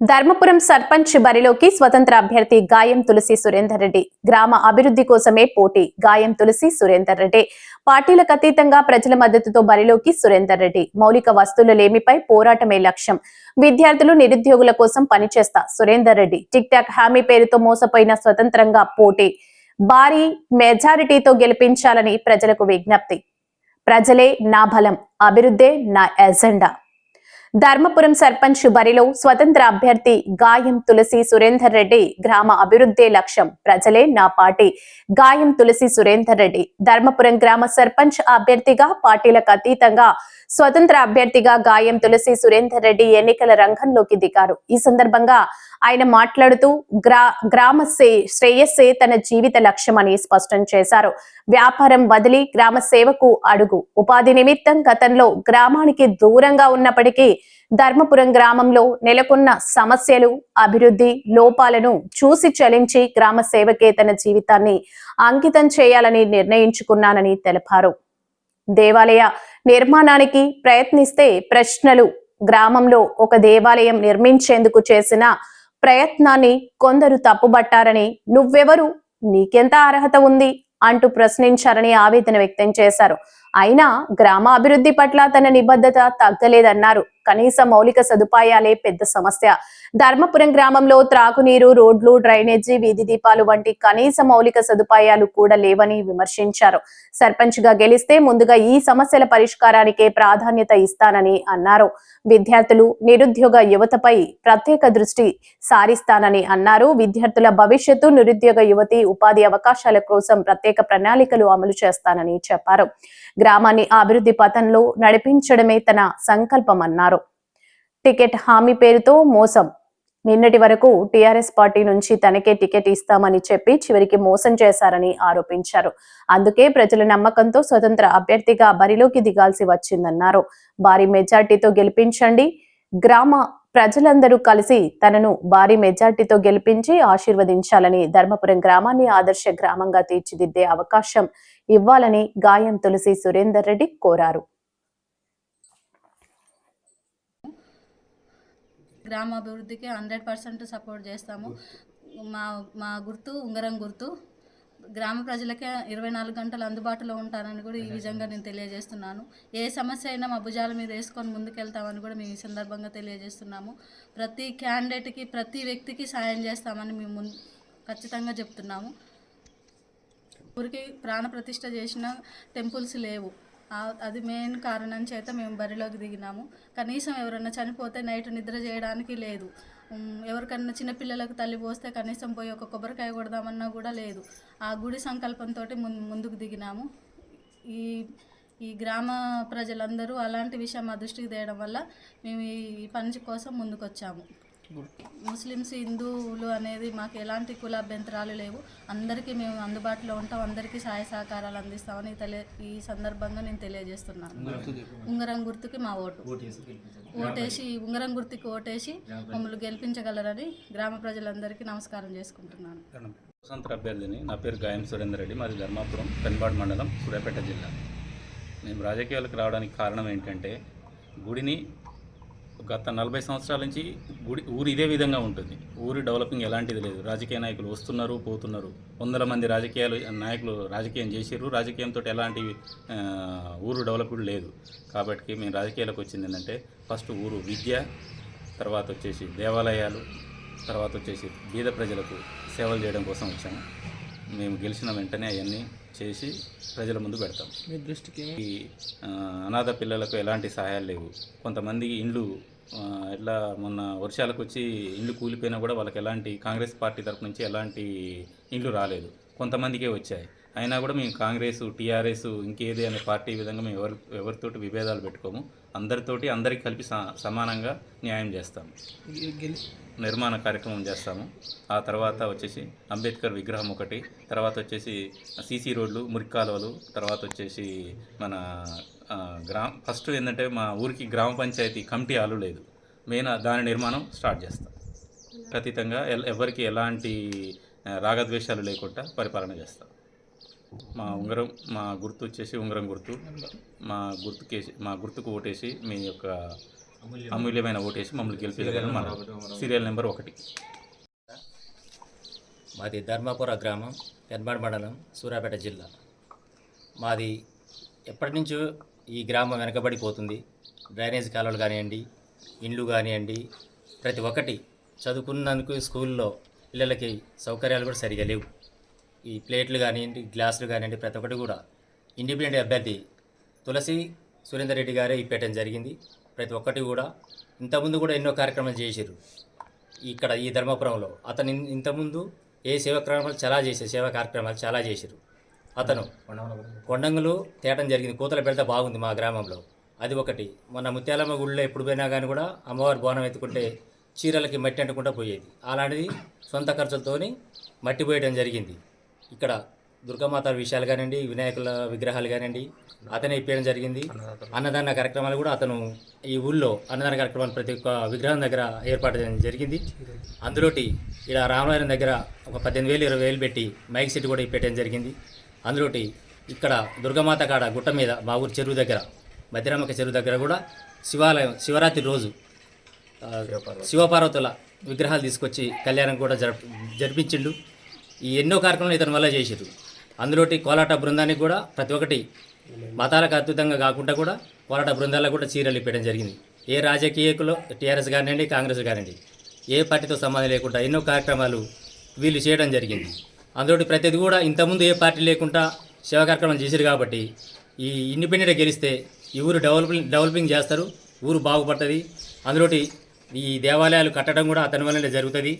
ధర్మపురం సర్పంచ్ బరిలోకి స్వతంత్ర అభ్యర్థి గాయం తులసి సురేందర్ రెడ్డి. గ్రామ అభివృద్ధి కోసమే పోటీ గాయం తులసి సురేందర్ రెడ్డి. పార్టీలకు అతీతంగా ప్రజల మద్దతుతో బరిలోకి సురేందర్ రెడ్డి. మౌలిక వస్తువుల లేమిపై పోరాటమే లక్ష్యం. విద్యార్థులు నిరుద్యోగుల కోసం పనిచేస్తా సురేందర్ రెడ్డి. టిక్ టాక్ హామీ పేరుతో మోసపోయిన స్వతంత్రంగా పోటీ. భారీ మెజారిటీతో గెలిపించాలని ప్రజలకు విజ్ఞప్తి. ప్రజలే నా బలం అభివృద్ధే నా ఎజెండా. ధర్మపురం సర్పంచ్ బరిలో స్వతంత్ర అభ్యర్థి గాయం తులసి సురేందర్ రెడ్డి గ్రామ అభివృద్ధే లక్ష్యం ప్రజలే నా పార్టీ. గాయం తులసి సురేందర్ రెడ్డి ధర్మపురం గ్రామ సర్పంచ్ అభ్యర్థిగా పార్టీలకు అతీతంగా స్వతంత్ర అభ్యర్థిగా గాయం తులసి సురేందర్ రెడ్డి ఎన్నికల రంగంలోకి దిగారు. ఈ సందర్భంగా ఆయన మాట్లాడుతూ గ్రా గ్రామ సే- శ్రేయస్సే తన జీవిత లక్ష్యమని స్పష్టం చేశారు. వ్యాపారం వదిలి గ్రామ సేవకు అడుగు. ఉపాధి నిమిత్తం గతంలో గ్రామానికి దూరంగా ఉన్నప్పటికీ ధర్మపురం గ్రామంలో నెలకొన్న సమస్యలు అభివృద్ధి లోపాలను చూసి చలించి గ్రామ సేవకే తన జీవితాన్ని అంకితం చేయాలని నిర్ణయించుకున్నానని తెలిపారు. దేవాలయ నిర్మాణానికి ప్రయత్నిస్తే ప్రశ్నలు గ్రామంలో ఒక దేవాలయం నిర్మించేందుకు చేసిన ప్రయత్నాన్ని కొందరు తప్పుబట్టారని నువ్వెవరు? నీకెంత అర్హత ఉంది? అంటూ ప్రశ్నించారని ఆవేదన వ్యక్తం చేశారు. అయినా గ్రామ అభివృద్ధి పట్ల తన నిబద్ధత తగ్గలేదన్నారు. కనీస మౌలిక సదుపాయాలే పెద్ద సమస్య. ధర్మపురం గ్రామంలో త్రాగునీరు రోడ్లు డ్రైనేజీ వీధి దీపాలు వంటి కనీస మౌలిక సదుపాయాలు కూడా లేవని విమర్శించారు. సర్పంచ్గా గెలిస్తే ముందుగా ఈ సమస్యల పరిష్కారానికే ప్రాధాన్యత ఇస్తానని అన్నారు. విద్యార్థులు నిరుద్యోగ యువతపై ప్రత్యేక దృష్టి సారిస్తానని అన్నారు. విద్యార్థుల భవిష్యత్తు నిరుద్యోగ యువతి ఉపాధి అవకాశాల కోసం ప్రత్యేక ప్రణాళికలు అమలు చేస్తానని చెప్పారు. గ్రామాన్ని అభివృద్ధి పథంలో నడిపించడమే తన సంకల్పమన్నారు. టికెట్ హామీ పేరుతో మోసం. నిన్నటి వరకు టీఆర్ఎస్ పార్టీ నుంచి తనకే టికెట్ ఇస్తామని చెప్పి చివరికి మోసం చేశారని ఆరోపించారు. అందుకే ప్రజల నమ్మకంతో స్వతంత్ర అభ్యర్థిగా బరిలోకి దిగాల్సి వచ్చిందన్నారు. భారీ మెజార్టీతో గెలిపించండి. గ్రామ ప్రజలందరూ కలిసి తనను భారీ మెజార్టీతో గెలిపించి ఆశీర్వదించాలని ధర్మపురం గ్రామాన్ని ఆదర్శ గ్రామంగా తీర్చిదిద్దే అవకాశం ఇవ్వాలని గాయం తులసి సురేందర్ రెడ్డి కోరారు. గ్రామ అభివృద్ధికి హండ్రెడ్ పర్సెంట్ సపోర్ట్ చేస్తాము. మా మా గుర్తు ఉంగరం గుర్తు గ్రామ ప్రజలకే ఇరవై నాలుగు గంటలు అందుబాటులో ఉంటానని కూడా ఈ విధంగా నేను తెలియజేస్తున్నాను. ఏ సమస్య అయినా మా భుజాల మీద వేసుకొని ముందుకెళ్తామని కూడా మేము ఈ సందర్భంగా తెలియజేస్తున్నాము. ప్రతి క్యాండిడేట్కి ప్రతి వ్యక్తికి సాయం చేస్తామని మేము ముందు ఖచ్చితంగా చెప్తున్నాము. ఊరికి ప్రాణ ప్రతిష్ఠ చేసిన టెంపుల్స్ లేవు. అది మెయిన్ కారణం చేత మేము బరిలోకి దిగినాము. కనీసం ఎవరైనా చనిపోతే నైట్ నిద్ర చేయడానికి లేదు. ఎవరికన్నా చిన్నపిల్లలకు తల్లి పోస్తే కనీసం పోయి ఒక కొబ్బరికాయ కొడదామన్నా కూడా లేదు. ఆ గుడి సంకల్పంతో ముందుకు దిగినాము. ఈ ఈ గ్రామ ప్రజలందరూ అలాంటి విషయం మా దృష్టికి తేయడం వల్ల మేము ఈ పని కోసం ముందుకొచ్చాము. ముస్లిమ్స్ హిందువులు అనేది మాకు ఎలాంటి కుల అభ్యంతరాలు లేవు. అందరికీ మేము అందుబాటులో ఉంటాం అందరికీ సహాయ సహకారాలు అందిస్తామని తెలియ ఈ సందర్భంగా నేను తెలియజేస్తున్నాను. ఉంగరం గుర్తుకి మా ఓటు. ఓటేసి ఉంగరం గుర్తుకి ఓటేసి మమ్మల్ని గెలిపించగలరని గ్రామ ప్రజలందరికీ నమస్కారం చేసుకుంటున్నాను. స్వతంత్ర అభ్యర్థిని నా పేరు గాయం సురేందర్ రెడ్డి. మాది ధర్మాపురం పెన్బాడ్ మండలం సూర్యాపేట జిల్లా. మేము రాజకీయాలకు రావడానికి కారణం ఏంటంటే గుడిని గత నలభై సంవత్సరాల నుంచి గుడి ఊరు ఇదే విధంగా ఉంటుంది. ఊరి డెవలపింగ్ ఎలాంటిది లేదు. రాజకీయ నాయకులు వస్తున్నారు పోతున్నారు. వందల మంది రాజకీయాలు నాయకులు రాజకీయం చేసిర్రు. రాజకీయంతో ఎలాంటి ఊరు డెవలప్డ్ లేదు. కాబట్టి మేము రాజకీయాలకు వచ్చింది ఏంటంటే ఫస్ట్ ఊరు విద్య తర్వాత వచ్చేసి దేవాలయాలు తర్వాత వచ్చేసి బీద ప్రజలకు సేవలు చేయడం కోసం వచ్చాము. మేము గెలిచిన వెంటనే అవన్నీ చేసి ప్రజల ముందు పెడతాం. మీ దృష్టికి అనాథ పిల్లలకు ఎలాంటి సహాయాలు లేవు. కొంతమంది ఇండ్లు ఇట్లా మొన్న వర్షాలకు వచ్చి ఇండ్లు కూలిపోయినా కూడా వాళ్ళకి ఎలాంటి కాంగ్రెస్ పార్టీ తరపు నుంచి ఎలాంటి ఇండ్లు రాలేదు. కొంతమందికే వచ్చాయి. అయినా కూడా మేము కాంగ్రెస్ టీఆర్ఎస్ ఇంకేది అనే పార్టీ విధంగా మేము ఎవరి ఎవరితోటి విభేదాలు పెట్టుకోము. అందరితోటి అందరికి కలిపి స- సమానంగా న్యాయం చేస్తాము. నిర్మాణ కార్యక్రమం చేస్తాము. ఆ తర్వాత వచ్చేసి అంబేద్కర్ విగ్రహం ఒకటి తర్వాత వచ్చేసి సీసీ రోడ్లు మురికి కాలువలు తర్వాత వచ్చేసి మన గ్రామ ఫస్ట్ ఏంటంటే మా ఊరికి గ్రామ పంచాయతీ కమిటీ హాలు లేదు. మెయిన్ దాని నిర్మాణం స్టార్ట్ చేస్తాం. ఖచ్చితంగా ఎవరికి ఎలాంటి రాగద్వేషాలు లేకుండా పరిపాలన చేస్తాం. మా ఉంగరం మా గుర్తు వచ్చేసి ఉంగరం గుర్తు. మా గుర్తుకేసి మా గుర్తుకు ఓటేసి మీ యొక్క అమూల్యమైన ఓటేసి మమ్మల్ని గెలిపించగలను మన సీరియల్ నెంబర్ ఒకటి. మాది ధర్మాపుర గ్రామం పెన్మాడ్ మండలం సూర్యాపేట జిల్లా. మాది ఎప్పటి నుంచో ఈ గ్రామం వెనకబడిపోతుంది. డ్రైనేజ్ కాలువలు కానివ్వండి ఇండ్లు కానివ్వండి ప్రతి ఒక్కటి చదువుకున్నందుకు స్కూల్లో పిల్లలకి సౌకర్యాలు కూడా సరిగా లేవు. ఈ ప్లేట్లు కానివ్వండి గ్లాసులు కానివ్వండి ప్రతి ఒక్కటి కూడా ఇండిపెండెంట్ అభ్యర్థి తులసి సురేందర్ రెడ్డి గారే ఇప్పేయటం జరిగింది. ప్రతి ఒక్కటి కూడా ఇంతకుముందు కూడా ఎన్నో కార్యక్రమాలు చేశారు. ఇక్కడ ఈ ధర్మపురంలో అతను ఇంతకుముందు ఏ సేవా కార్యక్రమాలు చాలా చేశారు సేవా కార్యక్రమాలు చాలా చేశారు. అతను కొండంగులు తేటం జరిగింది. కూతల పెడితే బాగుంది మా గ్రామంలో. అది ఒకటి. మొన్న ముత్యాలమ్మ గుడిలో ఎప్పుడు పోయినా కానీ కూడా అమ్మవారి బోనం ఎత్తుకుంటే చీరలకి మట్టి అంటుకుంటా పోయేది. అలాంటిది సొంత ఖర్చులతోని మట్టి పోయడం జరిగింది. ఇక్కడ దుర్గామాత విషయాలు కానివ్వండి వినాయకుల విగ్రహాలు కానివ్వండి అతనే ఇప్పేయడం జరిగింది. అన్నదాన కార్యక్రమాలు కూడా అతను ఈ ఊళ్ళో అన్నదాన కార్యక్రమాలు ప్రతి ఒక్క విగ్రహం దగ్గర ఏర్పాటు చేయడం జరిగింది. అందులోటి ఇక్కడ రామనారాయణ దగ్గర ఒక పద్దెనిమిది వేలు ఇరవై వేలు పెట్టి మైక్ సెట్ కూడా పెట్టడం జరిగింది. అందులోటి ఇక్కడ దుర్గమాత కాడ గుట్ట మీద మా ఊరు చెరువు దగ్గర మధ్యరామక చెరువు దగ్గర కూడా శివాలయం శివరాత్రి రోజు శివపార్వతుల విగ్రహాలు తీసుకొచ్చి కళ్యాణం కూడా జరప జరిపించిండు. ఈ ఎన్నో కార్యక్రమాలు ఇతని వల్ల చేసారు అందులోటి కోలాట బృందానికి కూడా ప్రతి ఒక్కటి మతాలకు అద్భుతంగా కాకుండా కూడా కోలాట బృందాలకు కూడా చీరలు ఇప్పడం జరిగింది. ఏ రాజకీయకులు టీఆర్ఎస్ కానివ్వండి కాంగ్రెస్ కానివ్వండి ఏ పార్టీతో సంబంధం లేకుండా ఎన్నో కార్యక్రమాలు వీళ్ళు చేయడం జరిగింది. అందులోటి ప్రతిది కూడా ఇంతకుముందు ఏ పార్టీ లేకుండా సేవా కార్యక్రమం చేశారు కాబట్టి ఈ ఇండిపెండెంట్ గెలిస్తే ఈ ఊరు డెవలపింగ్ డెవలపింగ్ చేస్తారు ఊరు బాగుపడుతుంది. అందులోటి ఈ దేవాలయాలు కట్టడం కూడా అతని వల్లనే జరుగుతుంది.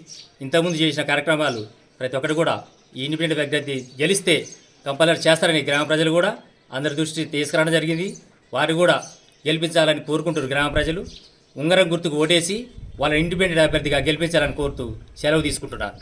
ఇంతకుముందు చేసిన కార్యక్రమాలు ప్రతి ఒక్కటి కూడా ఈ ఇండిపెండెంట్ అభ్యర్థి గెలిస్తే కంపల్సరీ చేస్తారని గ్రామ ప్రజలు కూడా అందరి దృష్టి తీసుకురావడం జరిగింది. వారు కూడా గెలిపించాలని కోరుకుంటారు గ్రామ ప్రజలు. ఉంగరం గుర్తుకు ఓటేసి వాళ్ళ ఇండిపెండెంట్ అభ్యర్థిగా గెలిపించాలని కోరుతూ సెలవు తీసుకుంటున్నారు.